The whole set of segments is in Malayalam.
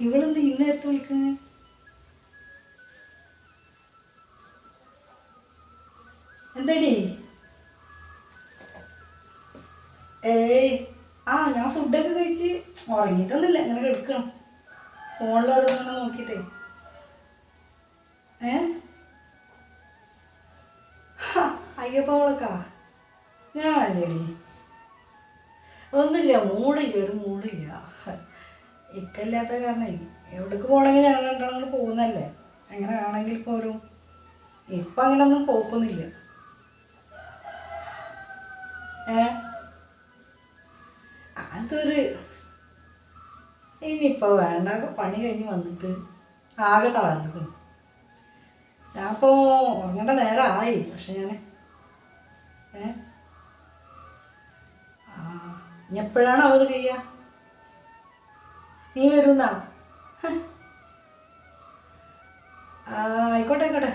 ഇവളെന്ത് ഇന്നേരത്ത് നേരത്തെ വിളിക്കുന്നത് എന്താടി? ഏയ് ആ ഞാൻ ഫുഡൊക്കെ കഴിച്ച് ഉറങ്ങിയിട്ടൊന്നുമില്ല ഇങ്ങനെ കിടക്കണം. ഫോണിൽ ഓരോന്നിങ്ങനെ നോക്കിയിട്ടേ. ഏ? ഹ, അയ്യപ്പ അവളൊക്കാ. ഞാനടി ഒന്നുമില്ല മൂടില്ല ഒരു മൂടില്ല. ഇക്കല്ലാത്ത കാരണം എവിടേക്ക് പോകണമെങ്കിൽ ഞാൻ രണ്ടാളും പോകുന്നല്ലേ അങ്ങനെ ആണെങ്കിൽ പോലും ഇപ്പം അങ്ങനൊന്നും പോക്കൊന്നുമില്ല. ഏ? അതൊരു ഇനിയിപ്പോൾ വേണ്ട പണി കഴിഞ്ഞ് വന്നിട്ട് ആകെ താഴ്ന്നിക്കണം ഞാനിപ്പോൾ ഉറങ്ങേണ്ട നേരമായി പക്ഷെ ഞാൻ ഏ? ഇനി എപ്പോഴാണ് അവത് കഴിയുക? നീ വരുന്നാ ആയിക്കോട്ടെ ആയിക്കോട്ടെ.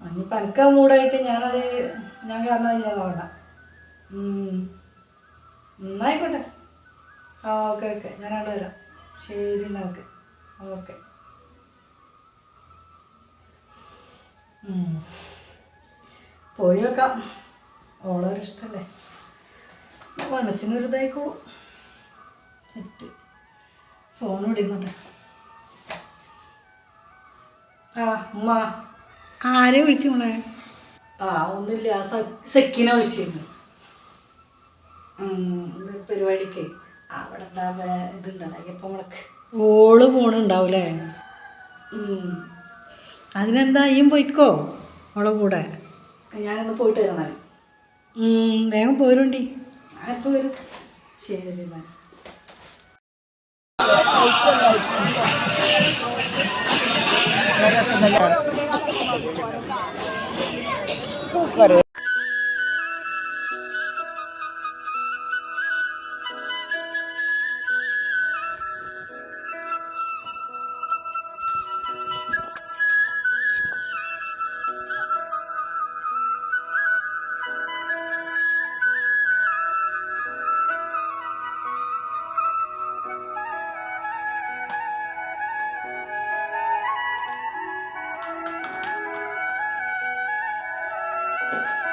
ഇനി പനക്ക മൂടായിട്ട് ഞാനത് ഞാൻ കാരണം ഇല്ല വേണ്ട എന്നായിക്കോട്ടെ. ആ ഓക്കെ ഓക്കെ. ഞാൻ അവിടെ വരാം. ശരി നമുക്ക് ഓക്കെ. പോയി വെക്കാം ഓളൊരിഷ്ടല്ലേ. മനസ്സിനൊരു ഇതായിക്കോളും സെറ്റ് ഫോൺ വിടുന്നുണ്ട് ആ ഉമ്മ. ആരെ വിളിച്ചു മോളെ? ആ ഒന്നുമില്ല. സെക്കിനെ വിളിച്ചിരുന്നു. പരിപാടിക്ക്. അവിടെ എന്താ ഇതുണ്ടല്ലോ അയ്യപ്പം മുളക്ക് ഓൾ പോണുണ്ടാവൂലേ. അതിനെന്താ ഈയും പോയിക്കോ? ഓളെ കൂടെ? ഞാനൊന്ന് പോയിട്ട് ഉം, വേഗം പോരുണ്ടി. ആർക്കും വരും. ശരി എന്നാൽ Parece melhor. അതാ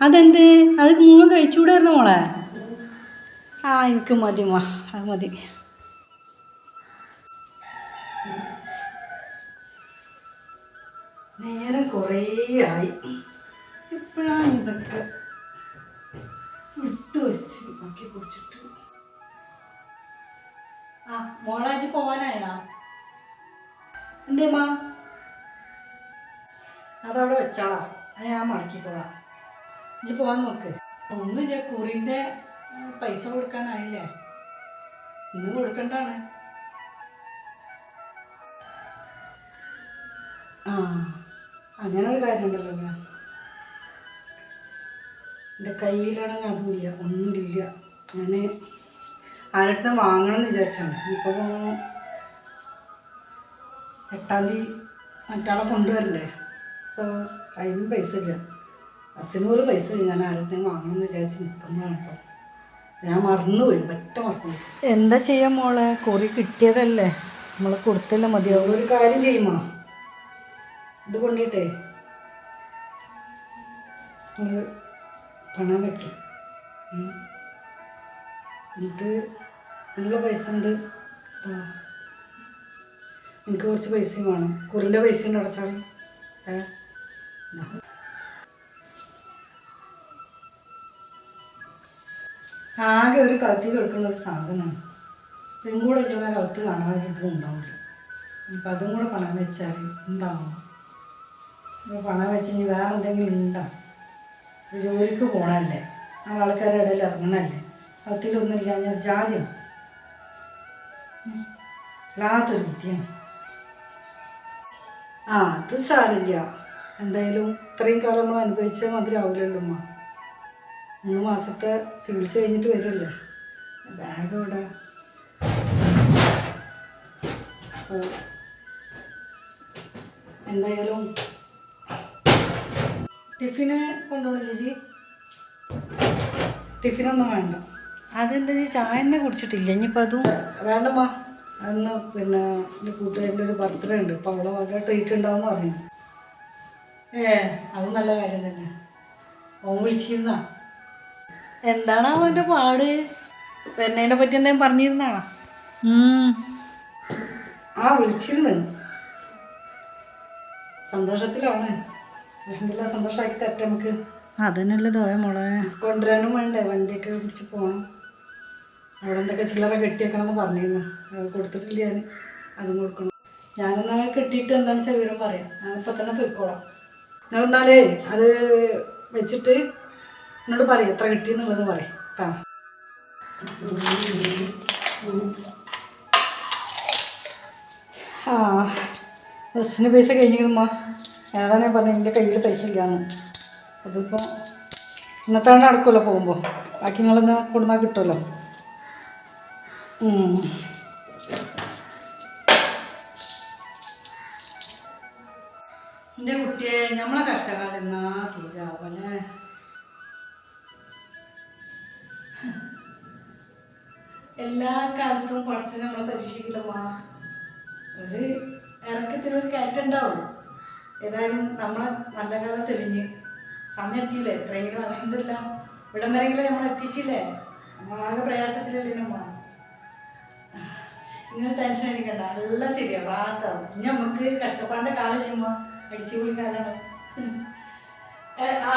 അതെന്ത്? അത് മുഴുവൻ കഴിച്ചുകൂടായിരുന്നു മോളെ? ആ എനിക്ക് മതി മാ അത് മതി. നേരം കുറേ ആയി. എപ്പോഴാണ് ഇതൊക്കെ വിട്ടു വെച്ച് നോക്കി കുടിച്ചിട്ട്. ആ മോളാജ് പോവാനായാ? എന്തേമാ അതവിടെ വെച്ചാളാ. ഞാൻ മടക്കിക്കോളാം ഇജ്ജ് പോവാൻ നോക്ക്. ഒന്നുമില്ല കുറിന്റെ പൈസ കൊടുക്കാനായില്ലേ? ഇന്ന് കൊടുക്കണ്ടാണ്. ആ അങ്ങനെ ഒരു കാര്യം ഉണ്ടല്ലോ അല്ലേ? എന്റെ കയ്യിലാണെങ്കിൽ അതുമില്ല ഒന്നുമില്ല. ഞാൻ ആരുടെ വാങ്ങണം എന്ന് വിചാരിച്ചാണ് ഇപ്പോൾ എട്ടാം തീയതി മറ്റാളെ കൊണ്ടുവരണ്ടേ? അപ്പോൾ അതിനും പൈസ ഇല്ല. ബസ്സിനൂറ് പൈസ ഞാൻ ആരുടെ വാങ്ങണം എന്ന് വിചാരിച്ച് നിൽക്കുമ്പോഴാണ് കേട്ടോ ഞാൻ മറന്നുപോയി പറ്റ മറന്നു എന്താ ചെയ്യാ മോളെ? കുറി കിട്ടിയതല്ലേ. നമ്മൾ കൊടുത്തല്ലേ മതിയാവും. ഒരു കാര്യം ചെയ്യുമോ? ഇത് കൊണ്ടിട്ടേ. പണം വയ്ക്കും എനിക്ക് നല്ല പൈസ ഉണ്ട്. എനിക്ക് കുറച്ച് പൈസയും വേണം. കുറിന്റെ പൈസ ഉണ്ട് അടച്ചാൽ ഏ? ആകെ ഒരു കത്തി കൊടുക്കുന്ന ഒരു സാധനമാണ്. ഇതും കൂടെ ചെയ്യുന്ന കത്ത് കാണാൻ ഇതും ഉണ്ടാവില്ല. അപ്പം അതും കൂടെ പണം വെച്ചാൽ ഉണ്ടാവും ഇപ്പോൾ പണം വെച്ച് ഇനി വേറെ എന്തെങ്കിലും ഉണ്ടാവും ജോലിക്ക് പോകണല്ലേ ആ ആൾക്കാരുടെ ഇടയിൽ ഇറങ്ങണല്ലേ കത്തിലൊന്നുമില്ല ഞാൻ ജാതിയാണ് വല്ലാത്തൊരു വിദ്യയാണ് ആ അത് സാരില്ല. എന്തായാലും ഇത്രയും കാലം നമ്മൾ അനുഭവിച്ച ആവില്ലല്ലോ അമ്മ മൂന്ന് മാസത്തെ ചികിത്സ കഴിഞ്ഞിട്ട് വരുമല്ലേ ബാഗ് ഇവിടെ അപ്പോൾ എന്തായാലും ടിഫിന് കൊണ്ടുപോകണം ചേച്ചി. ടിഫിനൊന്നും വേണ്ട. അതെന്താ ചേച്ചി? ചായ തന്നെ കുടിച്ചിട്ടില്ല. ഇനിയിപ്പോൾ അതും വേണ്ടമ്മാ. അന്ന് പിന്നെ എന്റെ കൂട്ടുകാരന്റെ ഒരു ബർത്ത്ഡേ ഉണ്ട്. അപ്പോൾ അവളെ വക ട്രീറ്റ് ഉണ്ടാവുമെന്ന് പറഞ്ഞു. ഏ അത് നല്ല കാര്യം തന്നെ. ഓൻ വിളിച്ചിരുന്നാ. എന്താണ് അവന്റെ പാട്? വരുന്നതിനെ പറ്റി എന്തെങ്കിലും പറഞ്ഞിരുന്നാ? ആ വിളിച്ചിരുന്നു. സന്തോഷത്തിലാണ്. എന്തെല്ലാം സന്തോഷമാക്കി തരട്ടെ നമുക്ക്. അതന്നെയല്ലേ ദോയ മോളെ. കൊണ്ടുവരാനും വേണ്ടേ? വണ്ടിയൊക്കെ പിടിച്ച് പോകണം അവിടെ എന്തൊക്കെ ചില്ലറ കെട്ടിയേക്കണം എന്ന് പറഞ്ഞിരുന്നു. അത് കൊടുത്തിട്ടില്ല ഞാൻ. അതും കൊടുക്കണം. ഞാനെന്നാ കെട്ടിയിട്ട് എന്താണെന്ന് വെച്ചാൽ വിവരം പറയാം. ഞാനിപ്പോൾ തന്നെ പോയിക്കോളാം. നിങ്ങളെന്നാലേ അത് വെച്ചിട്ട് എന്നോട് പറയും എത്ര കിട്ടിയെന്നുള്ളത് പറയും. കേട്ടോ ആ ബസ്സിന് പൈസ കഴിഞ്ഞിരുമ്മ ഏതാണ് ഞാൻ പറഞ്ഞത് എന്റെ കയ്യിൽ പൈസ ഇല്ലാന്ന്. അതിപ്പോൾ ഇന്നത്തെ നടക്കുമല്ലോ പോകുമ്പോൾ ബാക്കി നിങ്ങളൊന്ന് കൊടുന്നാൽ കിട്ടുമല്ലോ. എന്റെ കുട്ടിയെ നമ്മളെ കഷ്ടകാലം എന്നാ തീരാവല്ലേ? എല്ലാ കാലത്തും പഠിച്ച് നമ്മളെ പരീക്ഷിക്കില്ലമ്മാ ഒരു ഇറക്കത്തിനൊരു കയറ്റുണ്ടാവും ഏതായാലും നമ്മളെ നല്ല കാലം തെളിഞ്ഞ് സമയം എത്തിയില്ലേ എത്രയെങ്കിലും അലഹമില്ല ഇവിടം വരെങ്കിലും നമ്മൾ എത്തിച്ചില്ലേ? ആകെ പ്രയാസത്തിലല്ലേ നമ്മ? നിങ്ങൾ ടെൻഷൻ അടിക്കണ്ട. എല്ലാം ശരിയാ. റാത്താവും ഇനി നമുക്ക് കഷ്ടപ്പാടിന്റെ കാലില്ലേ അടിച്ചു പൊളി കാലാണ്. ആ